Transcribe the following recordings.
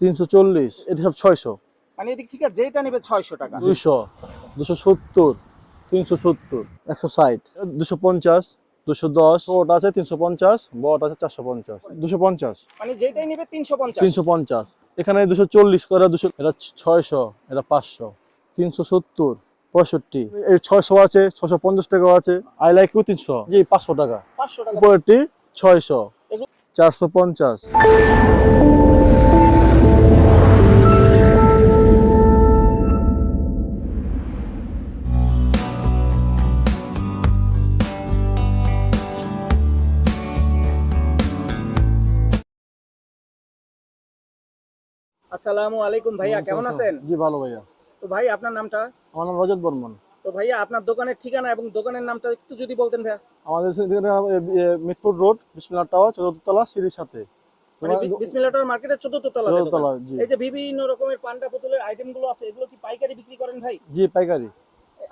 তিনশো চল্লিশ এটা সব ছয়শো। মানে এদিক থেকে যেটা নেবে ছয়শো টাকা। দুইশো দুশো সত্তর তিনশো সত্তর একশো ষাট। দুশো পঞ্চাশ দুশো দশ ওটা আছে তিনশো পঞ্চাশ বট আছে চারশো পঞ্চাশ। দুশো পঞ্চাশ। মানে যেটাই নেবে তিনশো পঞ্চাশ। তিনশো পঞ্চাশ। এখানে দুশো চল্লিশ করে দুশো এটা ছয়শো এটা পাঁচশো। তিনশো সত্তর পঁয়ষট্টি। এই ছয়শো আছে ছশো পঞ্চাশ টাকাও আছে আই লাইক ইউ তিনশো। জি পাঁচশো টাকা। পাঁচশো টাকা। উপরেরটি ছয়শো চারশো পঞ্চাশ। আসসালামু আলাইকুম ভাইয়া কেমন আছেন? জি ভালো ভাইয়া। তো ভাই আপনার নামটা? আমার নাম রজত বর্মন। তো ভাইয়া আপনার দোকানের ঠিকানা এবং দোকানের নামটা একটু যদি বলতেন ভাইয়া। আমাদের মিরপুর রোড বিসমিল্লাহ টাওয়ার চতুর্থতলা সিঁড়ির সাথে। মানে বিসমিল্লাহ মার্কেটের চতুর্থ তলা এই যে বিভিন্ন রকমের পান্ডা পুতুলের আইটেমগুলো আছে এগুলো কি পাইকারি বিক্রি করেন ভাই? জি পাইকারি।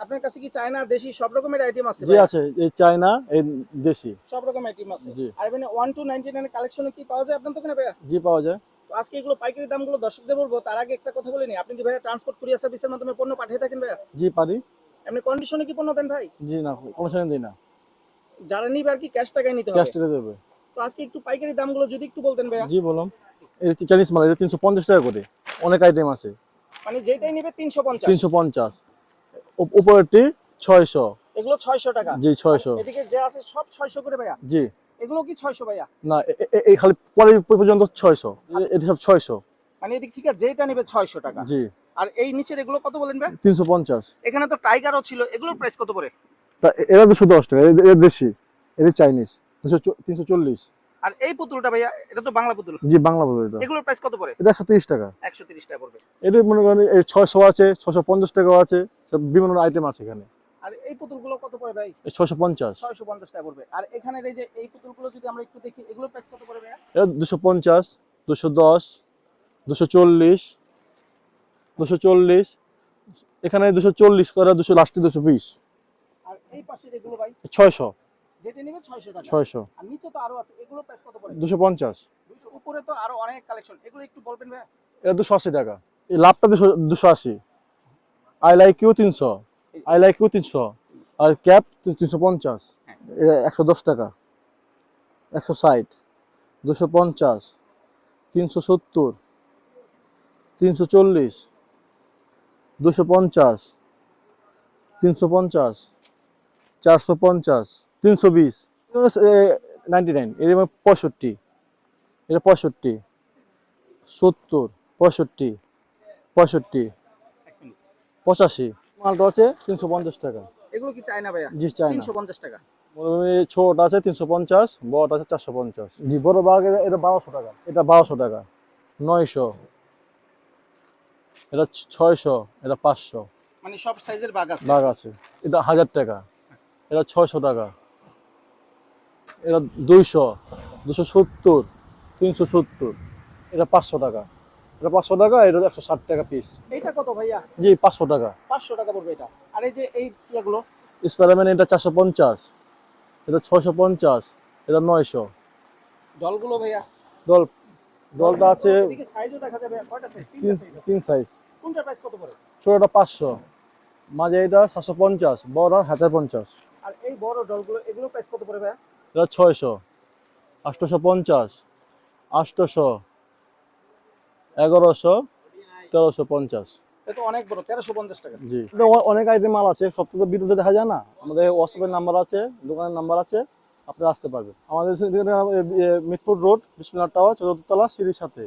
আপনার কাছে কি চায়না দেশি সব রকমের আইটেম আছে জি আছে। এই চায়না এই দেশি। সব রকম আইটেম আছে। আর এখানে ওয়ান টু নাইনটি নাইন কালেকশনে কি পাওয়া যায় আপনার দোকানে ভাইয়া? জি পাওয়া যায়। তো আজকে এগুলো পাইকারি দামগুলো দর্শকদের বলব তার আগে একটা কথা বলিনি আপনি কি ভাইয়া ট্রান্সপোর্ট কুরিয়ার সার্ভিসের মাধ্যমে পণ্য পাঠিয়ে থাকেন ভাইয়া? জি পারি। এমনি কন্ডিশনে কি পণ্য দেন ভাই? জি না কোনো সময় দিই না। যারা নিবে আর কি ক্যাশ টাকায় নিতে হবে। ক্যাশ টেরে দেবে। তো আজকে একটু পাইকারি দামগুলো যদি একটু বলতেন ভাইয়া। জি বললাম এটা চাইনিজ মাল এটা তিনশো পঞ্চাশ টাকা করে। অনেক আইটেম আছে। মানে যেটাই নিবে তিনশো পঞ্চাশ। তিনশো পঞ্চাশ। উপরেরটি ছয়শো। এগুলো ছয়শো টাকা। জি ছয়শো। এদিকে যে আছে সব ছয়শো করে ভাইয়া। জি। এগুলো কি ছয়শো ভাইয়া? না এই খালি পরে পর্যন্ত ছয়শো। এটা সব ছয়শো। মানে এদিক থেকে যেটা নেবে ছয়শো টাকা। জি। আর এই নিচের এগুলো কত বলেন ভাই? তিনশো পঞ্চাশ। এখানে তো টাইগারও ছিল এগুলোর প্রাইস কত তা এরা দুশো দশ টাকা এ- এর দেশি এটা চাইনিজ দুশো তিনশো চল্লিশ। আর এই পুতুলটা ভাইয়া এটা তো বাংলা পুতুল। জি বাংলা বলে এটা। এগুলোর প্রাইস কত করে এটা একশো তিরিশ টাকা। একশো তিরিশ টাকা পড়বে। এটা মনে করেন এই ছয়শো আছে ছশো পঞ্চাশ টাকাও আছে সব বিভিন্ন আইটেম আছে এখানে। আর এই পুতুলগুলো কত পড়ে ভাই? এই ছয়শো পঞ্চাশ। ছয়শো পঞ্চাশ টাকা পড়বে। আর এখানে এই যে এই পুতুলগুলো যদি আমরা একটু দেখি এগুলোর প্রাইস কত পড়ে ভাইয়া? এটা দুশো পঞ্চাশ দুশো দশ দুশো চল্লিশ দুশো চল্লিশ এখানে দুশো চল্লিশ করে দুশো লাস্টে দুশো বিশ। আর এই পাশের এগুলো ভাই? ছয়শো। যেটা নেবে ছয়শো টাকা। ছয়শো। আর নিচে তো আরও আছে এগুলোর প্রাইস কত পড়ে? দুশো পঞ্চাশ। দুইশো উপরে তো আরও অনেক কালেকশন এগুলো একটু বলবেন ভাইয়া? এটা দুশো আশি টাকা। এই লাভটা দুশো দুশো আশি। আই লাইক ইউ তিনশো। আই লাইক ইউ তিনশো। আর ক্যাপ তিনশো পঞ্চাশ। একশো দশ টাকা। একশো ষাট। দুশো পঞ্চাশ। তিনশো সত্তর। তিনশো চল্লিশ। দুশো পঞ্চাশ। তিনশো পঞ্চাশ। চারশো পঞ্চাশ। তিনশো বিশ। নাইনটি নাইন এর পঁয়ষট্টি। এটা পঁয়ষট্টি। সত্তর। পঁয়ষট্টি। পঁয়ষট্টি। পঁচাশি। মালটা আছে তিনশো পঞ্চাশ টাকা। এগুলো কি চায় না ভাইয়া? জি চাই তিনশো পঞ্চাশ টাকা। ছোট আছে তিনশো পঞ্চাশ বড় আছে চারশো পঞ্চাশ। জি বড় বাঘ এটা বারোশো টাকা। এটা বারোশো টাকা নয়শো। এটা ছয়শো এটা পাঁচশো। মানে সব সাইজের বাঘ আছে। বাঘ আছে। এটা হাজার টাকা এটা ছয়শো টাকা। এটা দুইশো দুশো সত্তর তিনশো সত্তর। এটা পাঁচশো টাকা। এটা পাঁচশো টাকা এটা একশো ষাট টাকা পিস এইটা কত ভাইয়া? জি পাঁচশো টাকা। পাঁচশো টাকা পড়বে এটা। আর এই যে এই ইয়েগুলো? স্পাইডারম্যান এটা চারশো পঞ্চাশ এটা ছয়শো পঞ্চাশ এটা নয়শো। জলগুলো ভাইয়া? দল দলটা আছে এদিকে সাইজও দেখা যাবে কয়টা সাইজ তিন সাইজ আছে। তিন সাইজ কোনটার প্রাইস কত পড়ে? ছোটটা পাঁচশো। মাঝে এটা সাতশো পঞ্চাশ বড় হাজার পঞ্চাশ। আর এই বড় ডলগুলো এগুলো প্রাইস কত পড়ে ভাইয়া? এটা ছয়শো আটশোশো পঞ্চাশ আটশোশো এগারোশো তেরোশো পঞ্চাশ। এটা তো অনেক বড় তেরোশো পঞ্চাশ টাকা। জি। এটা অনেক আইটেম মাল আছে সব তো ভিডিওতে দেখা যায় না। আমাদের হোয়াটসঅ্যাপের নাম্বার আছে দোকানের নাম্বার আছে আপনি আসতে পারবেন। আমাদের মিরপুর রোড বিশ্বনাথ টাওয়ার চতুর্থতলা সিঁড়ির সাথে।